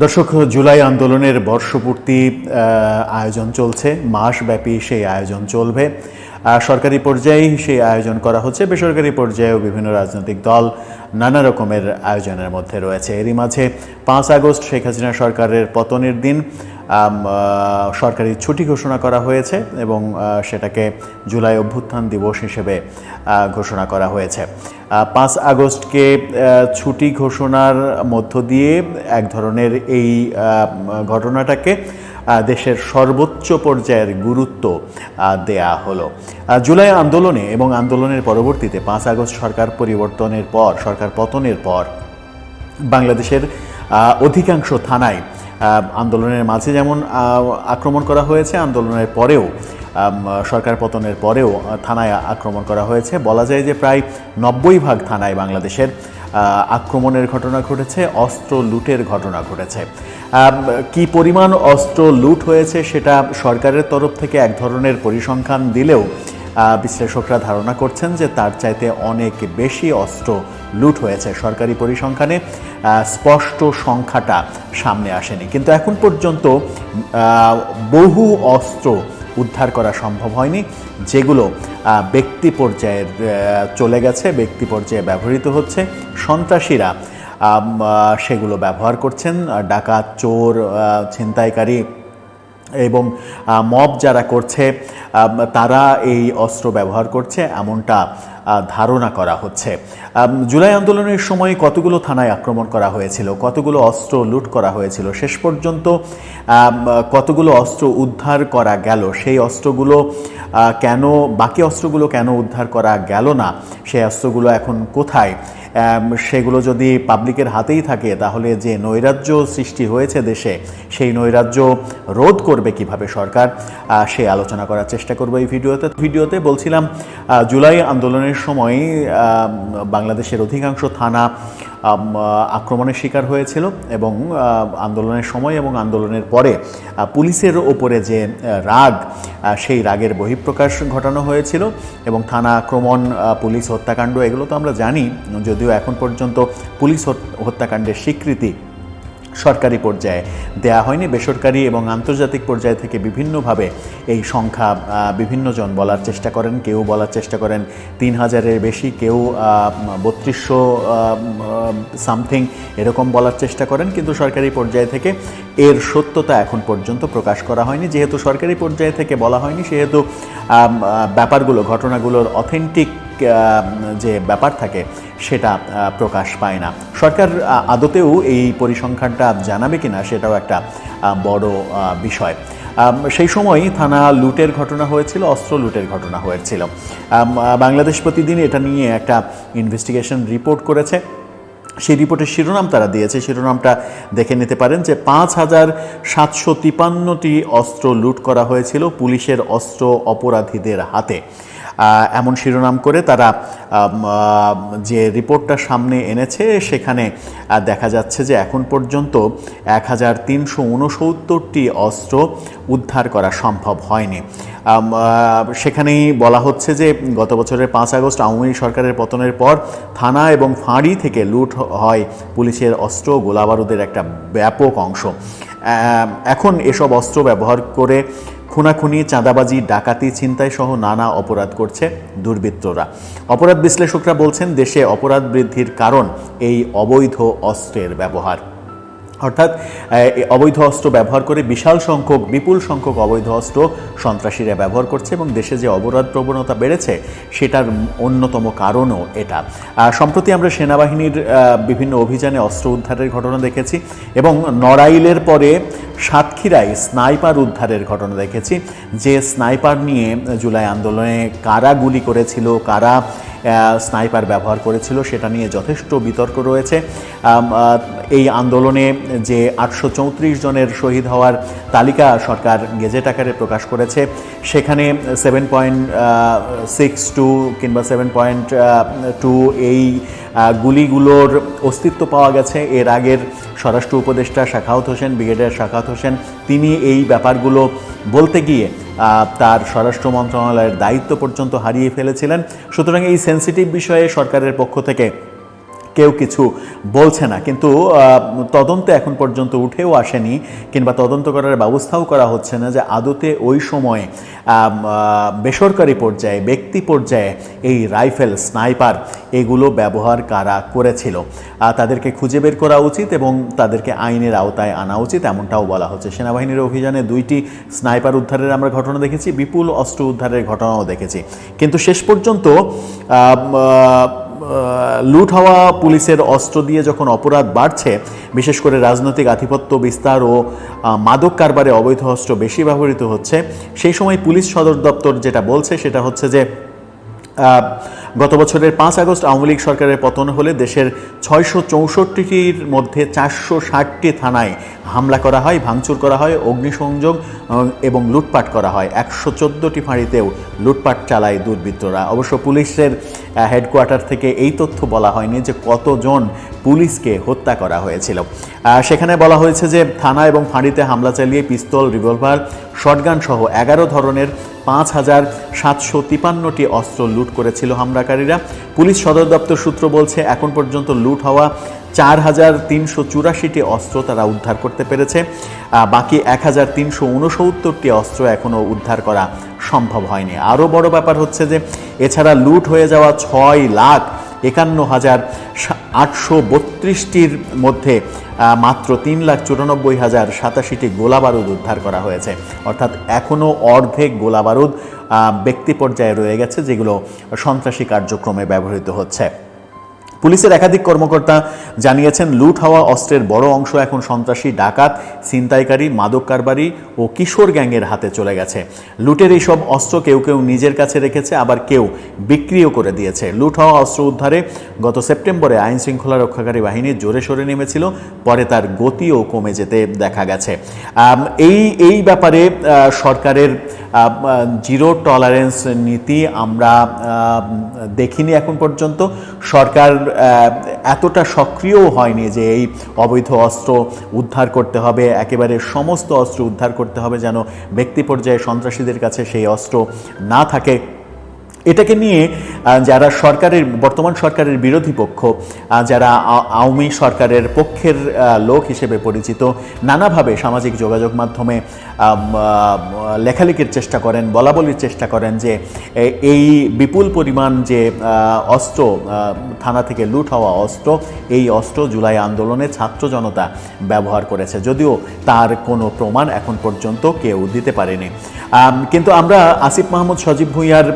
দর্শক, জুলাই আন্দোলনের বর্ষপূর্তি আয়োজন চলছে। মাসব্যাপী সেই আয়োজন চলবে। সরকারি পর্যায়ে সেই আয়োজন করা হচ্ছে। বেসরকারি পর্যায়েও বিভিন্ন রাজনৈতিক দল নানা রকমের আয়োজনের মধ্যে রয়েছে। এরই মাঝে পাঁচ আগস্ট শেখ হাসিনা সরকারের পতনের দিন। সরকারি ছুটি ঘোষণা করা হয়েছে এবং সেটাকে জুলাই অভ্যুত্থান দিবস হিসেবে ঘোষণা করা হয়েছে। পাঁচ আগস্টকে ছুটি ঘোষণার মধ্য দিয়ে এক ধরনের এই ঘটনাটাকে দেশের সর্বোচ্চ পর্যায়ের গুরুত্ব দেয়া হলো। জুলাই আন্দোলনে এবং আন্দোলনের পরবর্তীতে পাঁচ আগস্ট সরকার পরিবর্তনের পর, সরকার পতনের পর, বাংলাদেশের অধিকাংশ থানায় আন্দোলনের মাঝে যেমন আক্রমণ করা হয়েছে, আন্দোলনের পরেও সরকার পতনের পরেও থানায় আক্রমণ করা হয়েছে। বলা যায় যে প্রায় নব্বই ভাগ থানায় বাংলাদেশের আক্রমণের ঘটনা ঘটেছে, অস্ত্র লুটের ঘটনা ঘটেছে। কি পরিমাণ অস্ত্র লুট হয়েছে সেটা সরকারের তরফ থেকে এক ধরনের পরিসংখ্যান দিলেও বিশ্লেষকরা ধারণা করছেন যে তার চাইতে অনেক বেশি অস্ত্র লুট হয়েছে। সরকারি পরিসংখ্যানে স্পষ্ট সংখ্যাটা সামনে আসেনি। কিন্তু এখন পর্যন্ত বহু অস্ত্র উদ্ধার করা সম্ভব হয়নি, যেগুলো ব্যক্তি পর্যায়ের চলে গেছে, ব্যক্তি পর্যায়ে ব্যবহৃত হচ্ছে। সন্ত্রাসীরা সেগুলো ব্যবহার করছেন। ডাকাত, চোর ছিনতাইকারী এবং মব যারা করছে তারা এই অস্ত্র ব্যবহার করছে, এমনটা ধারণা করা হচ্ছে। জুলাই আন্দোলনের সময় কতগুলো থানায় আক্রমণ করা হয়েছিল, কতগুলো অস্ত্র লুট করা হয়েছিল, শেষ পর্যন্ত কতগুলো অস্ত্র উদ্ধার করা গেল, সেই অস্ত্রগুলো কেন, বাকি অস্ত্রগুলো কেন উদ্ধার করা গেল না, সেই অস্ত্রগুলো এখন কোথায়? সেগুলো যদি পাবলিকের হাতেই থাকে, তাহলে যে নৈরাজ্য সৃষ্টি হয়েছে দেশে, সেই নৈরাজ্য রোধ করবে কীভাবে সরকার? সে আলোচনা করার চেষ্টা করব এই ভিডিওতে। ভিডিওতে বলছিলাম জুলাই আন্দোলনের সময় বাংলাদেশের অধিকাংশ থানা আক্রমণের শিকার হয়েছিল এবং আন্দোলনের সময় এবং আন্দোলনের পরে পুলিশের ওপরে যে রাগ সেই রাগের বহিঃপ্রকাশ ঘটানো হয়েছিল এবং থানা আক্রমণ পুলিশ হত্যাকাণ্ড, এগুলো তো আমরা জানি, যদিও এখন পর্যন্ত পুলিশ হত্যাকাণ্ডের স্বীকৃতি সরকারি পর্যায়ে দেয়া হয়নি। বেসরকারি এবং আন্তর্জাতিক পর্যায় থেকে বিভিন্নভাবে এই সংখ্যা বিভিন্নজন বলার চেষ্টা করেন, কেউ বলার চেষ্টা করেন তিন হাজারের বেশি, কেউ বত্রিশশো সামথিং এরকম বলার চেষ্টা করেন। কিন্তু সরকারি পর্যায় থেকে এর সত্যতা এখন পর্যন্ত প্রকাশ করা হয়নি। যেহেতু সরকারি পর্যায় থেকে বলা হয়নি, সেহেতু ব্যাপারগুলো, ঘটনাগুলোর অথেন্টিক যে ব্যাপার থাকে, সেটা প্রকাশ পায় না। সরকার আদতেও এই পরিসংখ্যানটা জানাবে কিনা, সেটাও একটা বড় বিষয়। সেই সময় থানা লুটের ঘটনা হয়েছিল, অস্ত্র লুটের ঘটনা হয়েছিল। বাংলাদেশ প্রতিদিন এটা নিয়ে একটা ইনভেস্টিগেশন রিপোর্ট করেছে। সেই রিপোর্টের শিরোনাম তারা দিয়েছে। শিরোনামটা দেখে নিতে পারেন যে পাঁচ হাজার সাতশো তিপান্নটি অস্ত্র লুট করা হয়েছিল পুলিশের অস্ত্র অপরাধীদের হাতে। এমন শিরোনাম করে তারা যে রিপোর্টটা সামনে এনেছে, সেখানে দেখা যাচ্ছে যে এখন পর্যন্ত এক হাজার তিনশো অস্ত্র উদ্ধার করা সম্ভব হয়নি। সেখানেই বলা হচ্ছে যে গত বছরের পাঁচ আগস্ট আওয়ামী সরকারের পতনের পর থানা এবং ফাঁড়ি থেকে লুট হয় পুলিশের অস্ত্র গোলাবারুদের একটা ব্যাপক অংশ। এখন এসব অস্ত্র ব্যবহার করে খুনাখুনি, চাঁদাবাজি, ডাকাতি ছিনতাই সহ নানা অপরাধ করছে দুর্বৃত্তরা। অপরাধ বিশ্লেষকরা বলছেন, দেশে অপরাধ বৃদ্ধির কারণ এই অবৈধ অস্ত্রের ব্যবহার। অর্থাৎ অবৈধ অস্ত্র ব্যবহার করে বিশাল সংখ্যক, বিপুল সংখ্যক অবৈধ অস্ত্র সন্ত্রাসীরা ব্যবহার করছে এবং দেশে যে অপরাধ প্রবণতা বেড়েছে, সেটার অন্যতম কারণও এটা। সম্প্রতি আমরা সেনাবাহিনীর বিভিন্ন অভিযানে অস্ত্র উদ্ধারের ঘটনা দেখেছি এবং নড়াইলের পরে সাতক্ষীরায় স্নাইপার উদ্ধারের ঘটনা দেখেছি। যে স্নাইপার নিয়ে জুলাই আন্দোলনে কারা গুলি করেছিল, কারা স্নাইপার ব্যবহার করেছিল, সেটা নিয়ে যথেষ্ট বিতর্ক রয়েছে। এই আন্দোলনে যে আটশো চৌত্রিশ জনের শহীদ হওয়ার তালিকা সরকার গেজেট আকারে প্রকাশ করেছে, সেখানে সেভেন পয়েন্ট সিক্স টু কিংবা সেভেন পয়েন্ট টু এই গুলিগুলোর অস্তিত্ব পাওয়া গেছে। এর আগের স্বরাষ্ট্র উপদেষ্টা শাখাওত হোসেন, ব্রিগেডিয়ার শাখাউত হোসেন, তিনি এই ব্যাপারগুলো বলতে গিয়ে তার স্বরাষ্ট্র মন্ত্রণালয়ের দায়িত্ব পর্যন্ত হারিয়ে ফেলেছিলেন। সুতরাং এই সেন্সিটিভ বিষয়ে সরকারের পক্ষ থেকে কেউ কিছু বলছে না। কিন্তু তদন্ত এখন পর্যন্ত উঠেও আসেনি কিংবা তদন্ত করার ব্যবস্থাও করা হচ্ছে না যে আদতে ওই সময়ে বেসরকারি পর্যায়ে, ব্যক্তি পর্যায়ে এই রাইফেল, স্নাইপার এগুলো ব্যবহার কারা করেছিল। তাদেরকে খুঁজে বের করা উচিত এবং তাদেরকে আইনের আওতায় আনা উচিত এমনটাও বলা হচ্ছে। সেনাবাহিনীর অভিযানে দুইটি স্নাইপার উদ্ধারের আমরা ঘটনা দেখেছি, বিপুল অস্ত্র উদ্ধারের ঘটনাও দেখেছি। কিন্তু শেষ পর্যন্ত লুট হওয়া পুলিশের অস্ত্র দিয়ে যখন অপরাধ বাড়ছে, বিশেষ করে রাজনৈতিক আধিপত্য বিস্তার ও মাদক কারবারে অবৈধ অস্ত্র বেশি ব্যবহৃত হচ্ছে, সেই সময় পুলিশ সদর দপ্তর যেটা বলছে সেটা হচ্ছে যে গত বছরের পাঁচ আগস্ট আওয়ামী লীগ সরকারের পতন হলে দেশের ছয়শো চৌষট্টিটির মধ্যে চারশো ষাটটি থানায় হামলা করা হয়, ভাঙচুর করা হয়, অগ্নিসংযোগ এবং লুটপাট করা হয়। একশো চোদ্দোটি ফাঁড়িতেও লুটপাট চালায় দুর্বৃত্তরা। অবশ্য পুলিশের হেডকোয়ার্টার থেকে এই তথ্য বলা হয়নি যে কতজন পুলিশকে হত্যা করা হয়েছিল। সেখানে বলা হয়েছে যে থানা এবং ফাঁড়িতে হামলা চালিয়ে পিস্তল, রিভলভার শটগান সহ এগারো ধরনের পাঁচ হাজার সাতশো তিপান্নটি অস্ত্র লুট করেছিল হামলাকারীরা। পুলিশ সদর দপ্তর সূত্র বলছে, এখন পর্যন্ত লুট হওয়া চার হাজার তিনশো চুরাশিটি অস্ত্র তারা উদ্ধার করতে পেরেছে। বাকি এক হাজার তিনশো উনসত্তরটি অস্ত্র এখনও উদ্ধার করা সম্ভব হয়নি। আরও বড় ব্যাপার হচ্ছে যে, এছাড়া লুট হয়ে যাওয়া ছয় লাখ একান্ন হাজার আটশো বত্রিশটির মধ্যে মাত্র তিন লাখ চুরানব্বই হাজার সাতাশিটি গোলাবারুদ উদ্ধার করা হয়েছে। অর্থাৎ এখনও অর্ধেক গোলাবারুদ ব্যক্তি পর্যায়ে রয়ে গেছে, যেগুলো সন্ত্রাসী কার্যক্রমে ব্যবহৃত হচ্ছে। পুলিশের একাধিক কর্মকর্তা জানিয়েছেন, লুট হওয়া অস্ত্রের বড় অংশ এখন সন্ত্রাসী, ডাকাত, ছিনতাইকারী, মাদক কারবারি ও কিশোর গ্যাংয়ের হাতে চলে গেছে। লুটের এইসব অস্ত্র কেউ কেউ নিজের কাছে রেখেছে, আবার কেউ বিক্রিও করে দিয়েছে। লুট হওয়া অস্ত্র উদ্ধারে গত সেপ্টেম্বরে আইন শৃঙ্খলা রক্ষাকারী বাহিনী জোরে সরে নেমেছিল, পরে তার গতিও কমে যেতে দেখা গেছে। এই এই ব্যাপারে সরকারের জিরো টলারেন্স নীতি আমরা দেখিনি এখন পর্যন্ত। সরকার এতটা সক্রিয়ও হয়নি যে এই অবৈধ অস্ত্র উদ্ধার করতে হবে, একেবারে সমস্ত অস্ত্র উদ্ধার করতে হবে যেন ব্যক্তি পর্যায়ে সন্ত্রাসীদের কাছে সেই অস্ত্র না থাকে। এটাকে নিয়ে যারা সরকারের, বর্তমান সরকারের বিরোধী পক্ষ যারা আওয়ামী সরকারের পক্ষের লোক হিসেবে পরিচিত, নানাভাবে সামাজিক যোগাযোগ মাধ্যমে লেখালেখির চেষ্টা করেন বলা বলির চেষ্টা করেন যে এই বিপুল পরিমাণ যে অস্ত্র থানা থেকে লুট হওয়া অস্ত্র, এই অস্ত্র জুলাই আন্দোলনে ছাত্র জনতা ব্যবহার করেছে। যদিও তার কোনো প্রমাণ এখন পর্যন্ত কেউ দিতে পারেনি। কিন্তু আমরা আসিফ মাহমুদ সজীব ভুঁইয়ার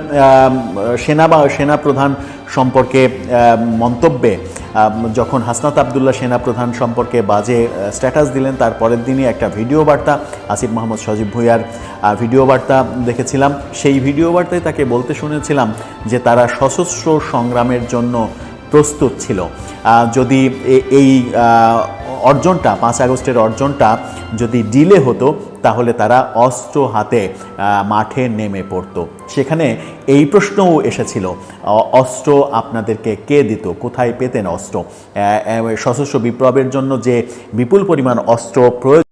সেনা বা সেনা প্রধান সম্পর্কে মন্তব্যে যখন হাসনাত আবদুল্লাহ সেনা প্রধান সম্পর্কে বাজে স্ট্যাটাস দিলেন, তার পরের দিনই একটা ভিডিও বার্তা, আসিফ মাহমুদ সজীব ভুঁইয়ার ভিডিও বার্তা দেখেছিলাম। সেই ভিডিও বার্তায় তাকে বলতে শুনেছিলাম যে তারা সশস্ত্র সংগ্রামের জন্য প্রস্তুত ছিল। যদি এই অর্জনটা পাঁচ আগস্টের অর্জনটা যদি ডিলে হতো, তাহলে তারা অস্ত্র হাতে মাঠে নেমে পড়তো। সেখানে এই প্রশ্নও এসেছিল অস্ত্র আপনাদেরকে কে দিত? কোথায় পেতেন অস্ত্র? সশস্ত্র বিপ্লবের জন্য যে বিপুল পরিমাণ অস্ত্র প্রয়োজন